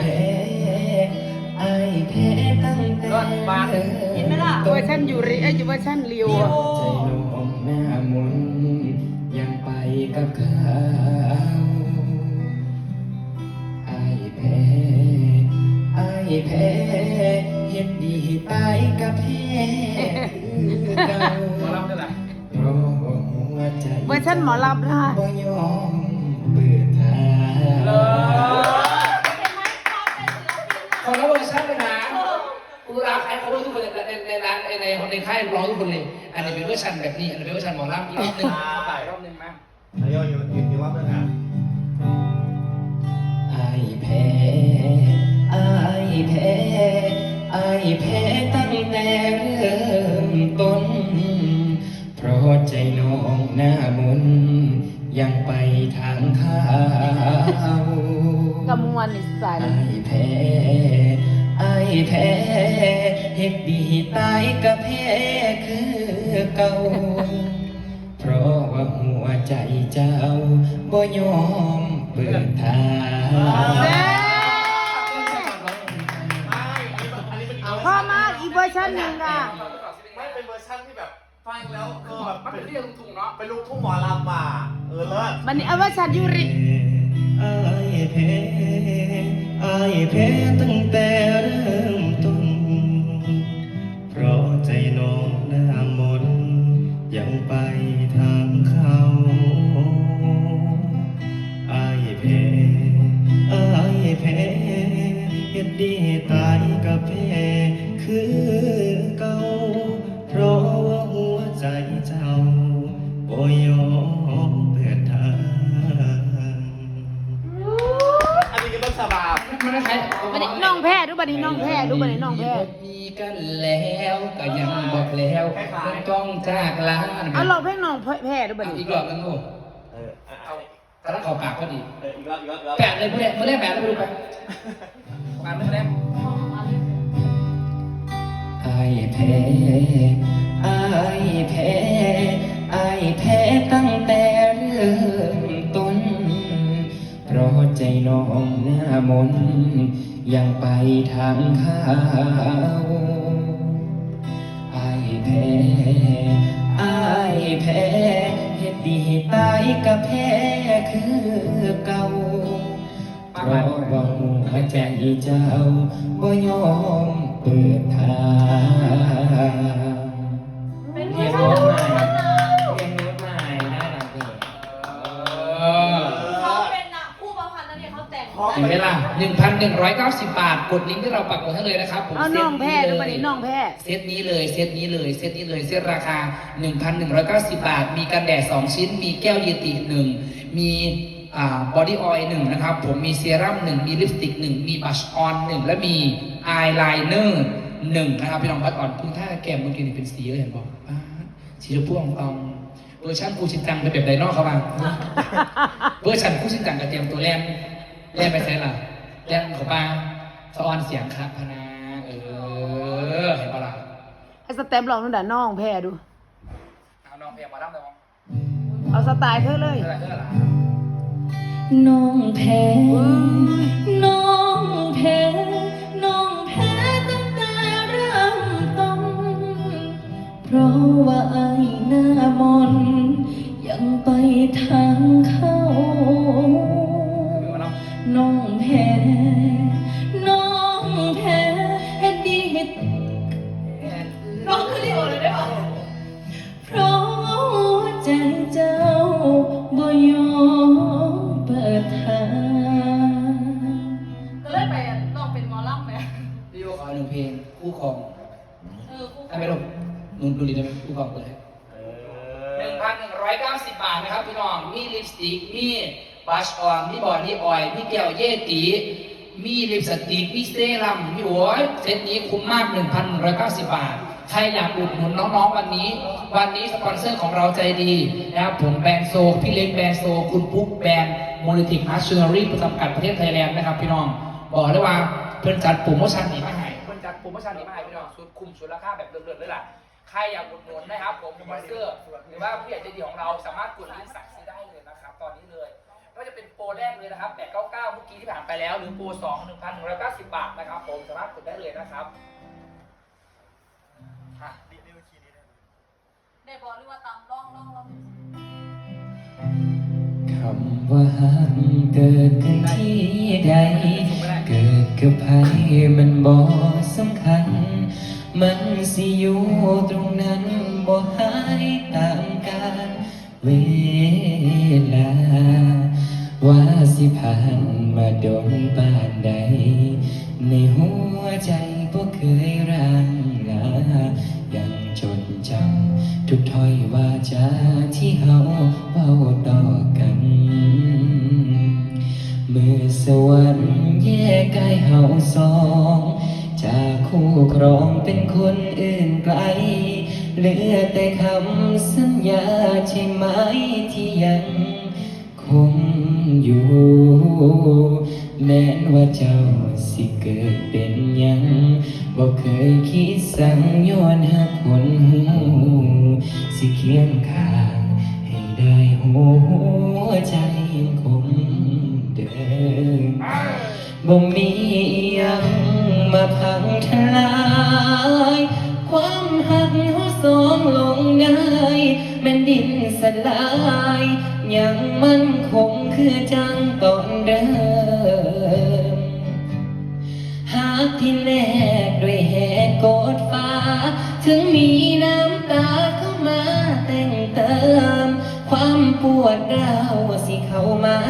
แพ้ไอ้ายแพ้ตั้งแต่รถบัสเห็นไหมล่ะเวอร์ชันยูริไอ้ยเวอร์ชันริวอะใจน้องหน้ามนยังไปกับเขาไอ้ายแพ้ไอ้ายแพ้เห็นดีตายกับแพ้คือเก่ามารับได้ไหมเพราะหัวใจเวอร์ชันหมอลำนะคะบ่ยอมเปิดทาง ชันเลยนะกูรักใครเขารู้ทุกคนในในร้านในในในค่ายร้องทุกคนเลยอันนี้เป็นเวอร์ชันแบบนี้อันนี้เป็นเวอร์ชันหมอลำอีกรอบหนึงถ่ายรอบหนึงไหมอายอยู่อยู่อยู่ว่าเพื่อนงไอ้แพ้ไอ้แพ้ไอ้แพ้ตั้งแต่เริ่มต้น เพราะใจน้องหน้ามนยังไปทางเขากำมวลนิสัยไอ้แพ้ ไอ้ายแพ้เฮ็ดดีตายกับแพ้คือเก่า เพราะว่าหัวใจเจ้าบ่ยอมเปิดทางพ่อมากอีกเวอร์ชันหนึ่งอะ ไม่เป็นเวอร์ชันที่แบบฟังแล้วเออแบบมันเป็นเรื่องทุ่งเนาะเป็นลูกทุ่งหมอลำมาเออเลิศ มันนี้เอาเวอร์ชันยูริไอ้ายแพ้ไอ้ายแพ้ตั้งแต่เริ่มต้น เพราะใจน้องหน้ามนยังไปทางเขาไอ้ายแพ้ไอ้ายแพ้เฮ็ดดีตายกับแพ้คือ พ้ดูบันนี้น้องแพ้ดูบันนี้น้องแพ้มีกันแล้วก็ยังบอกแล้วไม่ต้องจากลาเอาลองเพลงน้องแพ้ดูบันอีนี้กรอบนึงลูกเออเอาเอากระลังเขาปากก็ดีเอออีกแล้วอีกแล้วอีกแล้วแปะเลยเพื่อนเพื่อนแปะแล้วไปดูไปปากเพื่อนไอ้ายแพ้ไอ้ายแพ้ไอ้ายแพ้ตั้งแต่ ราะใจน้องหน้ามนยังไปทางเขาไอ้แพ้ไอ้แพ้เฮ็ดดีตายกับแพ้คือเก่าเพราะว่าหัวใจเจ้าบ่ยอมเปิดทางเป็นเรี เขาแต่งถึงเวลา1,190บาท กดลิงก์ที่เราปักหมุดให้เลยนะครับผมเอาน้องแพ้เซดูตบันนี้น้องแพ้เซตนี้เลย เซตนี้เลย เซตนี้เลย เซตราคา1,190บาท มีกันแดด2ชิ้น มีแก้วเยติ1มีอ่าบอดี้ออยล์หนึ่งนะครับ ผมมีเซรั่มหนึ่ง มีลิปสติกหนึ่ง มีบัชออนหนึ่ง และมีอายไลเนอร์หนึ่งนะครับพี่น้องบัชออนเพิ่งท่าแก้มเมื่อกี้นี่เป็นสีเลยเห็นบอกอ่าสีชมพูของตองเวอร์ชันกูชินจังเป็นแบบไดโนอกเขาบ้างเวอร์ชันกูชินจังกับเตรียมตัวแลน แลนไปใช่ล่ะแลนเขาบ้างสะออนเสียงครับพะนาเออเห็นปะล่ะไอ้สเต็ปลองนั่นแหละน้องแพ้ดู เอาน้องเพลงมาดั้มเลยมั้งเอาสไตล์เธอเลย เท่าไหร่เท่าไหร่ น้องแพ้ กนุ่นดูดีได้ไหมคู่ครองเปิดให้หนึ่งพันหนึ่งร้อยเก้าสิบบาทนะครับพี่น้อง มีลิปสติก มีบัชออนมีบอดี้ออยล์มีแก้วเยติมีลิปสติก มีเซรั่ม มีโอ้ยเซตนี้คุ้มมาก1,190บบาท ใครอยากอุดหนุนน้องๆวันนี้ วันนี้สปอนเซอร์ของเราใจดีนะครับผมแบรนด์โซ พี่เล็กแบรนด์โซ คุณปุ๊กแบรนด์โมลิติกมาร์ชูรี่ประจำกัดประเทศไทยแลนด์นะครับพี่น้อง บอกเลยว่าเพื่อนจัดโปรโมชั่นนี้มาให้เพื่อนจัดโปรโมชั่นนี้มาให้พี่น้องสุดคุ้มสุดราคาแบบเลิศๆเลยล่ะ ใครอยากอุดหนุนนะครับผมสปอนเซอร์หรือว่าผู้ใหญ่ใจดีของเราสามารถกดลิงก์สั่งซื้อได้เลยนะครับ ตอนนี้เลยก็จะเป็นโปรแรกเลยนะครับ899 เมื่อกี้ที่ผ่านไปแล้ว หรือโปร2 1,190 บาทนะครับ ผมสามารถกดได้เลยนะครับฮะได้บอกหรือว่าตามร่องร่องร่องคำว่าหักเกิดขึ้นที่ใด เกิดกับใครมันบ่สำคัญ มันสิอยู่ตรงนั้นบ่หายตามกาลเวลา ว่าสิผ่านมาโดนปานใด ในหัวใจบ่เคยร่างลายังจดจำทุกถ้อยว่าจาที่เฮาเว้าต่อกันเมื่อสวรรค์แยกกายเฮาสองจากคู่ครอง เป็นคนอื่นไกล เหลือแต่คำสัญญาใช่ไหมที่ยังคงอยู่ แม้นว่าเจ้าสิเกิดเป็นยังบอกเคยคิดสั่งย้อนหักคนหูสิเคียงข้างให้ได้หัวใจยังคงเดิมบ่มี มาพังทลาย ความหักหัวสองลงง่ายแม่นดินสลายยังมันคงคือจังตอนเดิม หากที่แลกด้วยแหกกดฟ้า ถึงมีน้ำตาเข้ามาแต่งเติม ความปวดร้าวสิเข้ามา